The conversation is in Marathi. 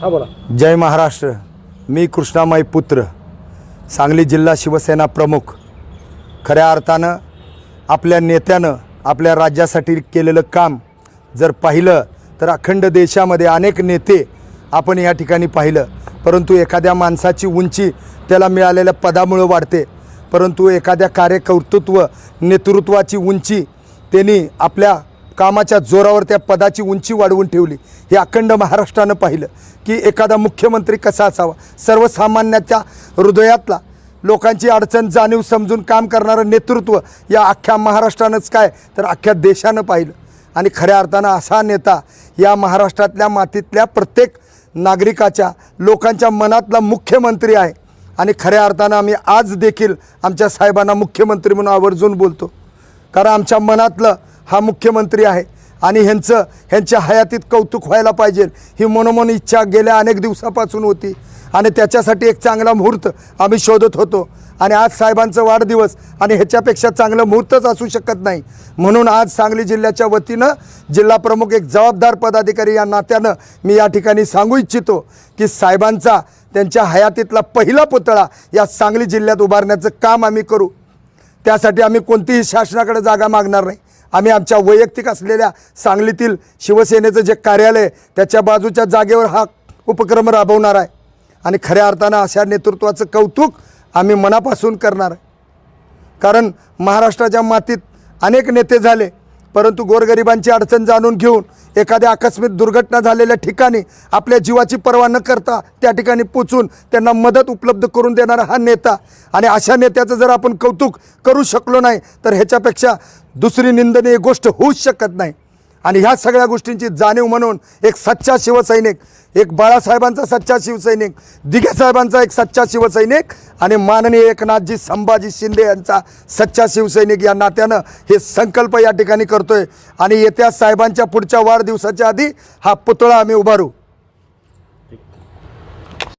हा बोला. जय महाराष्ट्र. मी कृष्णामाई पुत्र. सांगली जिल्हा शिवसेना प्रमुख. खऱ्या अर्थानं आपल्या नेत्यानं आपल्या राज्यासाठी केलेलं काम जर पाहिलं तर अखंड देशामध्ये अनेक नेते आपण या ठिकाणी पाहिलं. परंतु एखाद्या माणसाची उंची त्याला मिळालेल्या पदामुळं वाढते. परंतु एखाद्या कार्यकर्तृत्व नेतृत्वाची उंची त्यांनी आपल्या कामाच्या जोरावर त्या पदाची उंची वाढवून ठेवली. हे अखंड महाराष्ट्रानं पाहिलं की एखादा मुख्यमंत्री कसा असावा? सर्वसामान्याच्या हृदयातला लोकांची अडचण जाणीव समजून काम करणारं नेतृत्व या अख्ख्या महाराष्ट्रानंच काय? तर अख्ख्या देशानं पाहिलं. आणि खऱ्या अर्थानं असा नेता या महाराष्ट्रातल्या मातीतल्या प्रत्येक नागरिकाच्या लोकांच्या मनातला मुख्यमंत्री आहे. आणि खऱ्या अर्थानं आम्ही आज देखील आमच्या साहेबांना मुख्यमंत्री म्हणून आवर्जून बोलतो. कारण आमच्या मनातलं हा मुख्यमंत्री आहे. आणि ह्यांचं ह्यांच्या हयातीत कौतुक व्हायला पाहिजे. ही मनोमन इच्छा गेल्या अनेक दिवसापासून होती. आणि त्याच्यासाठी एक चांगला मुहूर्त आम्ही शोधत होतो. आणि आज साहेबांचा वाढदिवस आणि ह्याच्यापेक्षा चांगलं मुहूर्तच असू शकत नाही. म्हणून आज सांगली जिल्ह्याच्या वतीनं जिल्हा प्रमुख एक जबाबदार पदाधिकारी या नात्यानं मी या ठिकाणी सांगू इच्छितो की साहेबांचा त्यांच्या हयातीतला पहिला पुतळा या सांगली जिल्ह्यात उभारण्याचं काम आम्ही करू. त्यासाठी आम्ही कोणतीही शासनाकडे जागा मागणार नाही. आम्ही आमच्या वैयक्तिक असलेल्या सांगलीतील शिवसेनेचं जे कार्यालय त्याच्या बाजूच्या जागेवर हा उपक्रम राबवणार आहे. आणि खऱ्या अर्थानं अशा नेतृत्वाचं कौतुक आम्ही मनापासून करणार आहे. कारण महाराष्ट्राच्या मातीत अनेक नेते झाले. परंतु गोरगरिबांची अडचण जाणून घेऊन एखाद्या आकस्मिक दुर्घटना झालेल्या ठिकाणी आपल्या जीवाची पर्वा न करता त्या ठिकाणी पोचून त्यांना मदत उपलब्ध करून देणारा हा नेता. आणि अशा नेत्याचं जर आपण कौतुक करू शकलो नाही तर ह्याच्यापेक्षा दुसरी निंदनीय गोष्ट होऊच शकत नाही. आणि ह्या सगळ्या गोष्टींची जाणीव म्हणून एक सच्चा शिवसैनिक एक बाळासाहेबांचा सच्चा शिवसैनिक दिघे साहेबांचा एक सच्चा शिवसैनिक आणि माननीय एकनाथजी संभाजी शिंदे यांचा सच्चा शिवसैनिक या नात्यानं हे संकल्प या ठिकाणी करतोय. आणि येत्या साहेबांच्या पुढच्या वाढदिवसाच्या आधी हा पुतळा आम्ही उभारू.